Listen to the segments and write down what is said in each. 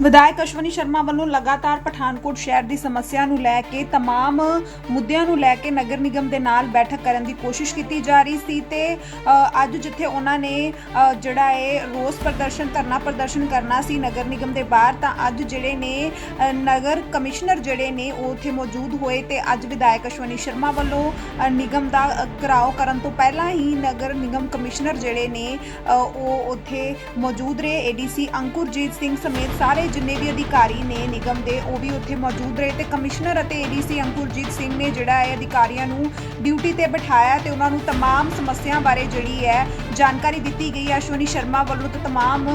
ਵਿਧਾਇਕ ਅਸ਼ਵਨੀ ਸ਼ਰਮਾ ਵੱਲੋਂ ਲਗਾਤਾਰ ਪਠਾਨਕੋਟ ਸ਼ਹਿਰ ਦੀ ਸਮੱਸਿਆ ਨੂੰ ਲੈ ਕੇ तमाम ਮੁੱਦਿਆਂ ਨੂੰ ਲੈ ਕੇ ਨਗਰ ਨਿਗਮ ਦੇ ਨਾਲ ਬੈਠਕ ਕਰਨ ਦੀ ਕੋਸ਼ਿਸ਼ ਕੀਤੀ ਜਾ ਰਹੀ ਸੀ ਤੇ ਅ, ਅੱਜ ਜਿੱਥੇ ਉਹਨਾਂ ਨੇ ਅ, ਜਿਹੜਾ ਹੈ ਰੋਸ ਪ੍ਰਦਰਸ਼ਨ ਧਰਨਾ ਪ੍ਰਦਰਸ਼ਨ ਕਰਨਾ ਸੀ ਨਗਰ ਨਿਗਮ ਦੇ ਬਾਹਰ ਤਾਂ ਅੱਜ ਜਿਹੜੇ ਨੇ ਅ, ਨਗਰ ਕਮਿਸ਼ਨਰ ਜਿਹੜੇ ਨੇ ਉਹ ਉੱਥੇ ਮੌਜੂਦ ਹੋਏ ਤੇ ਅੱਜ ਵਿਧਾਇਕ ਅਸ਼ਵਨੀ ਸ਼ਰਮਾ ਵੱਲੋਂ ਅ, ਨਿਗਮ ਦਾ ਅ, ਘਿਰਾਓ ਕਰਨ ਤੋਂ ਪਹਿਲਾਂ ਹੀ ਨਗਰ ਨਿਗਮ ਕਮਿਸ਼ਨਰ ਜਿਹੜੇ ਨੇ ਅ, ਉਹ ਉੱਥੇ ਮੌਜੂਦ ਰਹੇ ਏਡੀਸੀ ਅੰਕੁਰਜੀਤ ਸਿੰਘ ਸਮੇਤ ਸਾਰੇ ਜਿੰਨੇ ਵੀ ਅਧਿਕਾਰੀ ਨੇ ਨਿਗਮ ਦੇ ਉਹ ਵੀ ਉੱਥੇ ਮੌਜੂਦ ਰਹੇ ਤੇ ਕਮਿਸ਼ਨਰ ਅਤੇ ਏਡੀਸੀ ਅੰਕੁਰਜੀਤ ਸਿੰਘ ਨੇ ਜਿਹੜਾ ਹੈ ਅਧਿਕਾਰੀਆਂ ਨੂੰ ਡਿਊਟੀ ਤੇ ਬਿਠਾਇਆ ਤੇ ਉਹਨਾਂ ਨੂੰ तमाम ਸਮੱਸਿਆ ਬਾਰੇ ਜਿਹੜੀ ਹੈ ਜਾਣਕਾਰੀ ਦਿੱਤੀ ਗਈ ਹੈ ਅਸ਼ਵਨੀ ਸ਼ਰਮਾ ਵੱਲੋਂ ਤੇ तमाम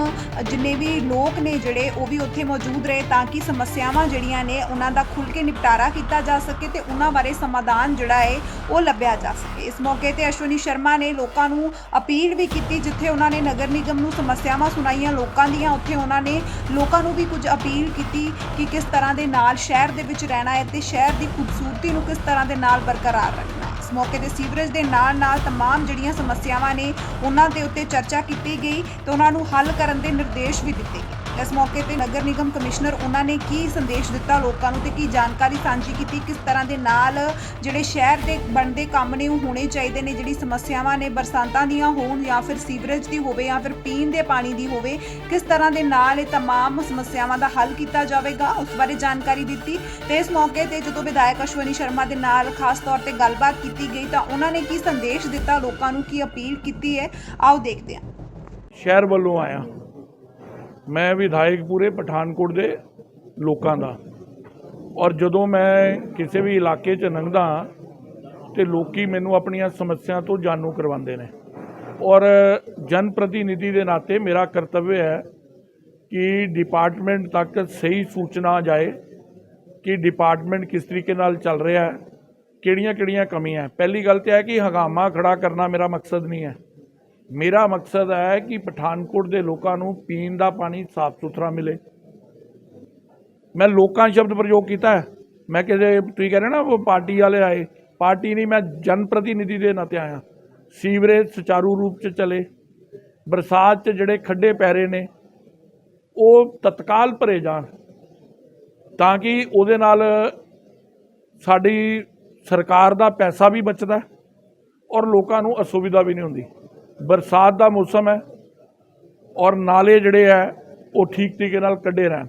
ਜਿੰਨੇ ਵੀ ਲੋਕ ਨੇ ਜਿਹੜੇ ਉਹ ਵੀ ਉੱਥੇ ਮੌਜੂਦ ਰਹੇ ਤਾਂ ਕਿ ਸਮੱਸਿਆਵਾਂ ਜਿਹੜੀਆਂ ਨੇ ਉਹਨਾਂ ਦਾ ਖੁੱਲ ਕੇ ਨਿਪਟਾਰਾ ਕੀਤਾ ਜਾ ਸਕੇ ਤੇ ਉਹਨਾਂ ਬਾਰੇ ਸਮਾਧਾਨ ਜਿਹੜਾ ਹੈ ਉਹ ਲੱਭਿਆ ਜਾ ਸਕੇ ਇਸ ਮੌਕੇ ਤੇ ਅਸ਼ਵਨੀ ਸ਼ਰਮਾ ਨੇ ਲੋਕਾਂ ਨੂੰ ਅਪੀਲ ਵੀ ਕੀਤੀ ਜਿੱਥੇ ਉਹਨਾਂ ਨੇ ਨਗਰ ਨਿਗਮ ਨੂੰ ਸਮੱਸਿਆਵਾਂ ਸੁਣਾਈਆਂ ਲੋਕਾਂ ਦੀਆਂ ਉੱਥੇ ਉਹਨਾਂ ਨੇ ਲੋਕਾਂ ਨੂੰ ਵੀ ਕੁਝ ਅਪੀਲ ਕੀਤੀ ਕਿ ਕਿਸ ਤਰ੍ਹਾਂ ਦੇ ਨਾਲ ਸ਼ਹਿਰ ਦੇ ਵਿੱਚ ਰਹਿਣਾ ਹੈ ਤੇ ਸ਼ਹਿਰ ਦੀ ਖੂਬਸੂਰਤੀ ਨੂੰ ਕਿਸ ਤਰ੍ਹਾਂ ਦੇ ਨਾਲ ਬਰਕਰਾਰ ਰੱਖਣਾ ਹੈ ਇਸ ਮੌਕੇ ਤੇ ਸੀਵਰੇਜ ਦੇ ਨਾਲ ਨਾਲ तमाम ਜਿਹੜੀਆਂ ਸਮੱਸਿਆਵਾਂ ਨੇ ਉਹਨਾਂ ਦੇ ਉੱਤੇ ਚਰਚਾ ਕੀਤੀ ਗਈ ਤੇ ਉਹਨਾਂ ਨੂੰ ਹੱਲ ਕਰਨ ਦੇ ਨਿਰਦੇਸ਼ ਵੀ ਦਿੱਤੇ ਗਏ। ਇਸ ਮੌਕੇ ਤੇ ਨਗਰ ਨਿਗਮ ਕਮਿਸ਼ਨਰ ਉਹਨਾਂ ਨੇ ਕੀ ਸੰਦੇਸ਼ ਦਿੱਤਾ ਲੋਕਾਂ ਨੂੰ ਤੇ ਕੀ ਜਾਣਕਾਰੀ ਸਾਂਝੀ ਕੀਤੀ ਕਿਸ ਤਰ੍ਹਾਂ ਦੇ ਨਾਲ ਜਿਹੜੇ ਸ਼ਹਿਰ ਦੇ ਬਣਦੇ ਕੰਮ ਨੇ ਉਹ ਹੋਣੇ ਚਾਹੀਦੇ ਨੇ ਜਿਹੜੀ ਸਮੱਸਿਆਵਾਂ ਨੇ ਬਰਸਾਤਾਂ ਦੀਆਂ ਹੋਣ ਜਾਂ ਫਿਰ ਸੀਵਰੇਜ ਦੀ ਹੋਵੇ ਜਾਂ ਫਿਰ ਪੀਣ ਦੇ ਪਾਣੀ ਦੀ ਹੋਵੇ ਕਿਸ ਤਰ੍ਹਾਂ ਦੇ ਨਾਲ ਇਹ तमाम ਸਮੱਸਿਆਵਾਂ ਦਾ ਹੱਲ ਕੀਤਾ ਜਾਵੇਗਾ ਉਸ ਬਾਰੇ ਜਾਣਕਾਰੀ ਦਿੱਤੀ ਤੇ ਇਸ ਮੌਕੇ ਤੇ ਜਦੋਂ ਵਿਧਾਇਕ ਅਸ਼ਵਨੀ ਸ਼ਰਮਾ ਦੇ ਨਾਲ ਖਾਸ ਤੌਰ ਤੇ ਗੱਲਬਾਤ ਕੀਤੀ ਗਈ ਤਾਂ ਉਹਨਾਂ ਨੇ ਕੀ ਸੰਦੇਸ਼ ਦਿੱਤਾ ਲੋਕਾਂ ਨੂੰ ਕੀ ਅਪੀਲ ਕੀਤੀ ਹੈ ਆਓ ਦੇਖਦੇ ਹਾਂ ਸ਼ਹਿਰ ਵੱਲੋਂ ਆਇਆ ਮੈਂ ਵਿਧਾਇਕ ਪੂਰੇ ਪਠਾਨਕੋਟ ਦੇ ਲੋਕਾਂ ਦਾ। ਔਰ ਜਦੋਂ ਮੈਂ ਕਿਸੇ ਵੀ ਇਲਾਕੇ 'ਚ ਲੰਘਦਾ ਤੇ ਲੋਕੀ ਮੈਨੂੰ ਆਪਣੀਆਂ ਸਮੱਸਿਆ ਤੋਂ ਜਾਣੂ ਕਰਵਾਉਂਦੇ ਨੇ। ਔਰ ਜਨ ਪ੍ਰਤੀਨਿਧੀ ਦੇ ਨਾਤੇ ਮੇਰਾ ਕਰਤੱਵ ਹੈ ਕਿ ਡਿਪਾਰਟਮੈਂਟ ਤੱਕ ਸਹੀ ਸੂਚਨਾ ਜਾਏ ਕਿ ਡਿਪਾਰਟਮੈਂਟ ਕਿਸ ਤਰੀਕੇ ਨਾਲ ਚੱਲ ਰਿਹਾ ਹੈ, ਕਿਹੜੀਆਂ-ਕਿਹੜੀਆਂ ਕਮੀਆਂ ਪਹਿਲੀ ਗੱਲ ਤੇ ਹੈ ਕਿ ਹਗਾਮਾ ਖੜਾ ਕਰਨਾ ਮੇਰਾ ਮਕਸਦ ਨਹੀਂ ਹੈ। ਮੇਰਾ ਮਕਸਦ ਹੈ ਕਿ ਪਠਾਨਕੋਟ ਦੇ ਲੋਕਾਂ ਨੂੰ ਪੀਣ ਦਾ ਪਾਣੀ ਸਾਫ਼ ਸੁਥਰਾ ਮਿਲੇ। ਮੈਂ ਲੋਕਾਂ ਸ਼ਬਦ ਪ੍ਰਯੋਗ ਕੀਤਾ ਮੈਂ ਕਿਸੇ, ਤੁਸੀਂ ਕਹਿ ਰਹੇ ਨਾ, ਉਹ ਪਾਰਟੀ ਵਾਲੇ ਆਏ। ਪਾਰਟੀ ਨਹੀਂ, ਮੈਂ ਜਨ ਪ੍ਰਤੀਨਿਧੀ ਦੇ ਨਾਤੇ ਆਇਆ। ਸੀਵਰੇਜ ਸੁਚਾਰੂ ਰੂਪ ਚ ਚਲੇ। ਬਰਸਾਤ ਚ ਜਿਹੜੇ ਖੱਡੇ ਪੈ ਰਹੇ ਨੇ, ਉਹ ਤਤਕਾਲ ਭਰੇ ਜਾਣ। ਤਾਂ ਕਿ ਉਹਦੇ ਨਾਲ ਸਾਡੀ ਸਰਕਾਰ ਦਾ ਪੈਸਾ ਵੀ ਬਚਦਾ ਔਰ ਲੋਕਾਂ ਨੂੰ ਅਸੁਵਿਧਾ ਵੀ ਨਹੀਂ ਹੁੰਦੀ। ਬਰਸਾਤ ਦਾ ਮੌਸਮ ਹੈ ਔਰ ਨਾਲੇ ਜਿਹੜੇ ਹੈ, ਉਹ ਠੀਕ ਤਰੀਕੇ ਨਾਲ ਕੱਢੇ ਰਹਿਣ।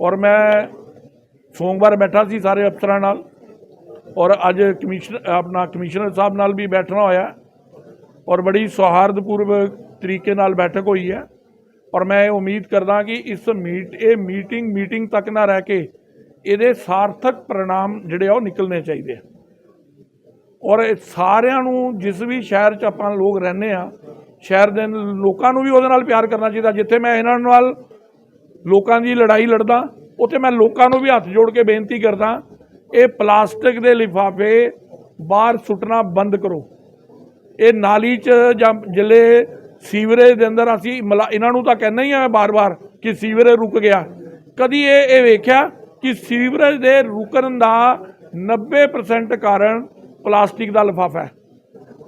ਔਰ ਮੈਂ ਸੋਮਵਾਰ ਬੈਠਾ ਸੀ ਸਾਰੇ ਅਫਸਰਾਂ ਨਾਲ ਔਰ ਅੱਜ ਕਮਿਸ਼ਨ ਆਪਣਾ ਕਮਿਸ਼ਨਰ ਸਾਹਿਬ ਨਾਲ ਵੀ ਬੈਠਣਾ ਹੋਇਆ। ਔਰ ਬੜੀ ਸੌਹਾਰਦਪੂਰਵ ਤਰੀਕੇ ਨਾਲ ਬੈਠਕ ਹੋਈ ਹੈ। ਔਰ ਮੈਂ ਇਹ ਉਮੀਦ ਕਰਦਾ ਕਿ ਇਸ ਮੀਟ, ਇਹ ਮੀਟਿੰਗ ਮੀਟਿੰਗ ਤੱਕ ਨਾ ਰਹਿ ਕੇ ਇਹਦੇ ਸਾਰਥਕ ਪ੍ਰਣਾਮ ਜਿਹੜੇ ਆ ਉਹ ਨਿਕਲਣੇ ਚਾਹੀਦੇ ਆ। ਔਰ ਇਹ ਸਾਰਿਆਂ ਨੂੰ, ਜਿਸ ਵੀ ਸ਼ਹਿਰ 'ਚ ਆਪਾਂ ਲੋਕ ਰਹਿੰਦੇ ਆ ਸ਼ਹਿਰ ਦੇ ਲੋਕਾਂ ਨੂੰ ਵੀ ਉਹਦੇ ਨਾਲ ਪਿਆਰ ਕਰਨਾ ਚਾਹੀਦਾ। ਜਿੱਥੇ ਮੈਂ ਇਹਨਾਂ ਨਾਲ ਲੋਕਾਂ ਦੀ ਲੜਾਈ ਲੜਦਾ, ਉੱਥੇ ਮੈਂ ਲੋਕਾਂ ਨੂੰ ਵੀ ਹੱਥ ਜੋੜ ਕੇ ਬੇਨਤੀ ਕਰਦਾ, ਇਹ ਪਲਾਸਟਿਕ ਦੇ ਲਿਫਾਫੇ ਬਾਹਰ ਸੁੱਟਣਾ ਬੰਦ ਕਰੋ। ਇਹ ਨਾਲੀ 'ਚ ਜਾਂ ਜਿਲੇ ਸੀਵਰੇਜ ਦੇ ਅੰਦਰ ਅਸੀਂ ਮਲਾ- ਇਹਨਾਂ ਨੂੰ ਤਾਂ ਕਹਿੰਦਾ ਹੀ ਆ ਮੈਂ ਬਾਰ-ਬਾਰ ਕਿ ਸੀਵਰੇਜ ਰੁਕ ਗਿਆ। ਕਦੀ ਇਹ ਇਹ ਵੇਖਿਆ ਕਿ ਸੀਵਰੇਜ ਦੇ ਰੁਕਣ ਦਾ 90% ਕਾਰਨ ਪਲਾਸਟਿਕ ਦਾ ਲਿਫਾਫਾ ਹੈ।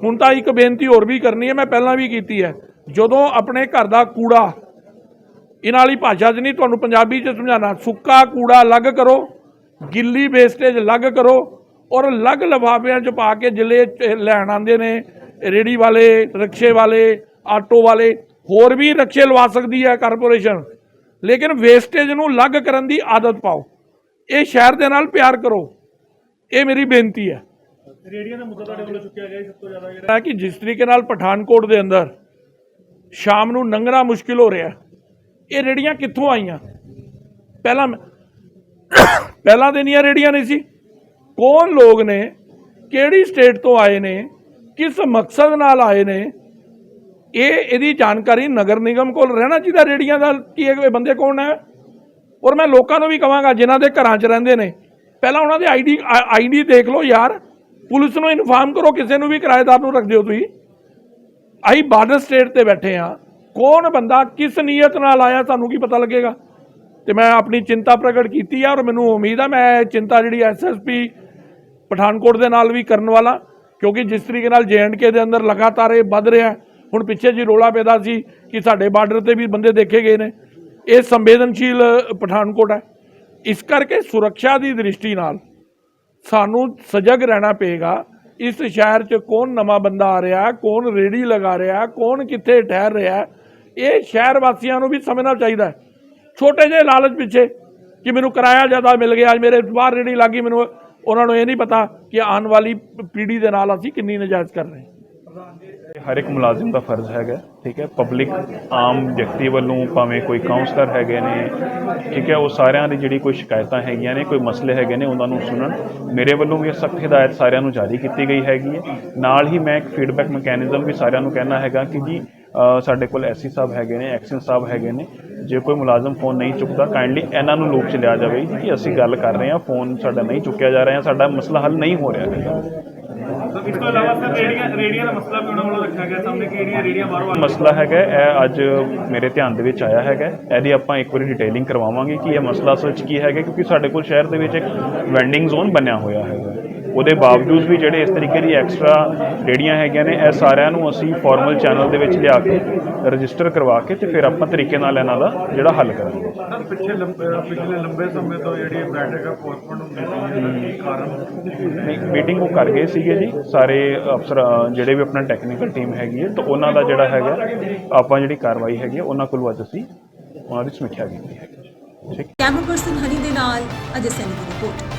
ਹੁਣ ਤਾਂ ਇੱਕ ਬੇਨਤੀ ਹੋਰ ਵੀ ਕਰਨੀ ਹੈ, ਮੈਂ ਪਹਿਲਾਂ ਵੀ ਕੀਤੀ ਹੈ। ਜਦੋਂ ਆਪਣੇ ਘਰ ਦਾ ਕੂੜਾ ਇਹਨਾਂ ਵਾਲੀ ਭਾਸ਼ਾ 'ਚ ਨਹੀਂ, ਤੁਹਾਨੂੰ ਪੰਜਾਬੀ 'ਚ ਸਮਝਾਣਾ ਸੁੱਕਾ ਕੂੜਾ ਅਲੱਗ ਕਰੋ, ਗਿੱਲੀ ਵੇਸਟੇਜ ਅਲੱਗ ਕਰੋ ਔਰ ਅਲੱਗ ਲਿਫਾਫਿਆਂ 'ਚ ਪਾ ਕੇ ਜਿਲੇ ਲੈਣ ਆਉਂਦੇ ਨੇ ਰੇੜੀ ਵਾਲੇ, ਰਿਕਸ਼ੇ ਵਾਲੇ, ਆਟੋ ਵਾਲੇ, ਹੋਰ ਵੀ ਰਿਕਸ਼ੇ ਲਵਾ ਸਕਦੀ ਹੈ ਕਾਰਪੋਰੇਸ਼ਨ। ਲੇਕਿਨ ਵੇਸਟੇਜ ਨੂੰ ਅਲੱਗ ਕਰਨ ਦੀ ਆਦਤ ਪਾਓ। ਇਹ ਸ਼ਹਿਰ ਦੇ ਨਾਲ ਪਿਆਰ ਕਰੋ। ਇਹ ਮੇਰੀ ਬੇਨਤੀ ਹੈ। ਰੇੜੀਆਂ ਦਾ ਮੁੱਦਾ ਤੁਹਾਡੇ ਵੱਲੋਂ ਚੁੱਕਿਆ ਗਿਆ ਸਭ ਤੋਂ ਜ਼ਿਆਦਾ ਜਿਹੜਾ ਕਿ ਜਿਸ ਤਰੀਕੇ ਨਾਲ ਪਠਾਨਕੋਟ ਦੇ ਅੰਦਰ ਸ਼ਾਮ ਨੂੰ ਲੰਘਣਾ ਮੁਸ਼ਕਿਲ ਹੋ ਰਿਹਾ, ਇਹ ਰੇੜੀਆਂ ਕਿੱਥੋਂ ਆਈਆਂ? ਪਹਿਲਾਂ ਪਹਿਲਾਂ ਦੇ ਨਹੀਂ ਰੇੜੀਆਂ ਨਹੀਂ ਸੀ। ਕੌਣ ਲੋਕ ਨੇ, ਕਿਹੜੀ ਸਟੇਟ ਤੋਂ ਆਏ ਨੇ, ਕਿਸ ਮਕਸਦ ਨਾਲ ਆਏ ਨੇ? ਇਹ, ਇਹਦੀ ਜਾਣਕਾਰੀ ਨਗਰ ਨਿਗਮ ਕੋਲ ਰਹਿਣਾ ਚਾਹੀਦਾ, ਰੇੜੀਆਂ ਦਾ ਕੀ ਇਹ ਬੰਦੇ ਕੌਣ ਹੈ? ਔਰ ਮੈਂ ਲੋਕਾਂ ਨੂੰ ਵੀ ਕਹਾਂਗਾ, ਜਿਨ੍ਹਾਂ ਦੇ ਘਰਾਂ 'ਚ ਰਹਿੰਦੇ ਨੇ, ਪਹਿਲਾਂ ਉਹਨਾਂ ਦੇ ਆਈਡੀ ਆਈਡੀ ਦੇਖ ਲਓ ਯਾਰ। ਪੁਲਿਸ ਨੂੰ ਇਨਫਾਰਮ ਕਰੋ, ਕਿਸੇ ਨੂੰ ਵੀ ਕਿਰਾਏਦਾਰ ਨੂੰ ਰੱਖ ਦਿਓ ਤੁਸੀਂ। ਅਸੀਂ ਬਾਰਡਰ ਸਟੇਟ ਤੇ ਬੈਠੇ ਆ ਕੌਣ ਬੰਦਾ, ਕਿਸ ਨੀਅਤ ਨਾਲ ਆਇਆ ਤੁਹਾਨੂੰ ਕੀ ਪਤਾ ਲੱਗੇਗਾ? ਤੇ ਮੈਂ ਆਪਣੀ ਚਿੰਤਾ ਪ੍ਰਗਟ ਕੀਤੀ ਆ ਔਰ ਮੈਨੂੰ ਉਮੀਦ ਆ, ਮੈਂ ਇਹ ਚਿੰਤਾ ਜਿਹੜੀ ਐਸਐਸਪੀ ਪਠਾਨਕੋਟ ਦੇ ਨਾਲ ਵੀ ਕਰਨ ਵਾਲਾ, ਕਿਉਂਕਿ ਜਿਸ ਤਰੀਕੇ ਨਾਲ ਜੇਐਂਡਕੇ ਦੇ ਅੰਦਰ ਲਗਾਤਾਰ ਇਹ ਵੱਧ ਰਿਹਾ, ਹੁਣ ਪਿੱਛੇ ਜੀ ਰੋਲਾ ਪੈਦਾ ਸੀ ਕਿ ਸਾਡੇ ਬਾਰਡਰ ਤੇ ਵੀ ਬੰਦੇ ਦੇਖੇ ਗਏ ਨੇ। ਇਹ ਸੰਵੇਦਨਸ਼ੀਲ ਪਠਾਨਕੋਟ ਹੈ। ਇਸ ਕਰਕੇ ਸੁਰੱਖਿਆ ਦੀ ਦ੍ਰਿਸ਼ਟੀ ਨਾਲ ਸਾਨੂੰ ਸਜਗ ਰਹਿਣਾ ਪਏਗਾ। ਇਸ ਸ਼ਹਿਰ 'ਚ ਕੌਣ ਨਵਾਂ ਬੰਦਾ ਆ ਰਿਹਾ, ਕੌਣ ਰੇੜੀ ਲਗਾ ਰਿਹਾ, ਕੌਣ ਕਿੱਥੇ ਠਹਿਰ ਰਿਹਾ, ਇਹ ਸ਼ਹਿਰ ਵਾਸੀਆਂ ਨੂੰ ਵੀ ਸਮਝਣਾ ਚਾਹੀਦਾ ਛੋਟੇ ਜਿਹੇ ਲਾਲਚ ਪਿੱਛੇ ਕਿ ਮੈਨੂੰ ਕਿਰਾਇਆ ਜ਼ਿਆਦਾ ਮਿਲ ਗਿਆ, ਅੱਜ ਮੇਰੇ ਬਾਹਰ ਰੇੜੀ ਲੱਗੀ ਮੈਨੂੰ ਉਹਨਾਂ ਨੂੰ ਇਹ ਨਹੀਂ ਪਤਾ ਕਿ ਆਉਣ ਵਾਲੀ ਪੀੜ੍ਹੀ ਦੇ ਨਾਲ ਅਸੀਂ ਕਿੰਨੀ ਨਜਾਇਜ਼ ਕਰ ਰਹੇ ਹਾਂ। ਹਰ ਇੱਕ ਮੁਲਾਜ਼ਮ ਦਾ ਫਰਜ਼ ਹੈਗਾ, ਠੀਕ ਹੈ? ਪਬਲਿਕ ਆਮ ਵਿਅਕਤੀ ਵੱਲੋਂ ਭਾਵੇਂ ਕੋਈ ਕਾਉਂਸਲਰ ਹੈਗੇ ਨੇ, ਠੀਕ ਹੈ? ਉਹ ਸਾਰਿਆਂ ਦੀ ਜਿਹੜੀ ਕੋਈ ਸ਼ਿਕਾਇਤਾਂ ਹੈਗੀਆਂ ਨੇ, ਕੋਈ ਮਸਲੇ ਹੈਗੇ ਨੇ, ਉਹਨਾਂ ਨੂੰ ਸੁਣਨ। ਮੇਰੇ ਵੱਲੋਂ ਵੀ ਸਖਤ ਹਦਾਇਤ ਸਾਰਿਆਂ ਨੂੰ ਜਾਰੀ ਕੀਤੀ ਗਈ ਹੈਗੀ ਹੈ। ਨਾਲ ਹੀ ਮੈਂ ਇੱਕ ਫੀਡਬੈਕ ਮੈਕੈਨਿਜ਼ਮ ਵੀ ਸਾਰਿਆਂ ਨੂੰ ਕਹਿਣਾ ਹੈਗਾ ਕਿ ਜੀ ਸਾਡੇ ਕੋਲ ਐਸਸੀ ਸਾਹਿਬ ਹੈਗੇ ਨੇ, ਐਕਸ਼ਨ ਸਾਹਿਬ ਹੈਗੇ ਨੇ। ਜੇ ਕੋਈ ਮੁਲਾਜ਼ਮ ਫੋਨ ਨਹੀਂ ਚੁੱਕਦਾ ਕਾਈਂਡਲੀ ਇਹਨਾਂ ਨੂੰ ਲੋਕ ਚ ਲਿਆ ਜਾਵੇ ਕਿ ਅਸੀਂ ਗੱਲ ਕਰ ਰਹੇ ਹਾਂ, ਫੋਨ ਸਾਡਾ ਨਹੀਂ ਚੁੱਕਿਆ ਜਾ ਰਿਹਾ, ਸਾਡਾ ਮਸਲਾ ਹੱਲ ਨਹੀਂ ਹੋ ਰਿਹਾ ਹੈਗਾ। ਇਸ ਤੋਂ ਇਲਾਵਾ ਸਰ ਰੇੜੀਆਂ ਰੇੜੀਆਂ ਦਾ ਮਸਲਾ ਵੀ ਉਹਨਾਂ ਵੱਲੋਂ ਰੱਖਿਆ ਗਿਆ? ਸਾਹਮਣੇ ਕਿ ਰੇੜੀਆਂ ਬਾਹਰੋਂ ਮਸਲਾ ਹੈਗਾ ਇਹ ਅੱਜ ਮੇਰੇ ਧਿਆਨ ਦੇ ਵਿੱਚ ਆਇਆ ਹੈਗਾ ਇਹਦੀ ਆਪਾਂ ਇੱਕ ਵਾਰੀ ਡਿਟੇਲਿੰਗ ਕਰਵਾਵਾਂਗੇ ਕਿ ਇਹ ਮਸਲਾ ਅਸਲ 'ਚ ਕੀ ਹੈਗਾ ਕਿਉਂਕਿ ਸਾਡੇ ਕੋਲ ਸ਼ਹਿਰ ਦੇ ਵਿੱਚ ਇੱਕ ਵੈਂਡਿੰਗ ਜ਼ੋਨ ਬਣਿਆ ਹੋਇਆ ਹੈਗਾ ਉਹਦੇ ਬਾਵਜੂਦ ਵੀ ਜਿਹੜੇ ਇਸ ਤਰੀਕੇ ਦੀ ਐਕਸਟਰਾ ਰੇੜੀਆਂ ਹੈਗੀਆਂ ਨੇ ਇਹ ਸਾਰਿਆਂ ਨੂੰ ਅਸੀਂ ਫਾਰਮਲ ਚੈਨਲ ਦੇ ਵਿੱਚ ਲਿਆ ਕੇ ਰਜਿਸਟਰ ਕਰਵਾ ਕੇ ਤੇ ਫਿਰ ਆਪਾਂ ਤਰੀਕੇ ਨਾਲ ਇਹਨਾਂ ਦਾ ਜਿਹੜਾ ਹੱਲ ਕਰਾਂਗੇ। ਸਰ ਪਿੱਛੇ ਲੰਬੇ ਪਿਛਲੇ ਲੰਬੇ ਸਮੇਂ ਤੋਂ ਜਿਹੜੀ ਬੈਠਕ ਹੈ ਪੋਸਟਪੋਨ ਹੁੰਦੀ ਸੀ ਕਾਰਨ ਮੀਟਿੰਗ ਉਹ ਕਰ ਗਏ ਸੀਗੇ ਜੀ ਸਾਰੇ ਅਫਸਰ ਜਿਹੜੇ ਵੀ ਆਪਣਾ ਟੈਕਨੀਕਲ ਟੀਮ ਹੈਗੀ ਹੈ ਤਾਂ ਉਹਨਾਂ ਦਾ ਜਿਹੜਾ ਹੈਗਾ ਆਪਾਂ ਜਿਹੜੀ ਕਾਰਵਾਈ ਹੈਗੀ ਹੈ, ਉਹਨਾਂ ਕੋਲੋਂ ਅੱਜ ਅਸੀਂ ਉਹਨਾਂ ਦੀ ਸਮੀਖਿਆ ਕੀਤੀ ਹੈ। ਕੈਮਰਾ ਪਰਸਨ ਹਨੀ ਦੇ ਨਾਲ ਅਜੇ ਸੈਨੀ ਦੀ ਰਿਪੋਰਟ।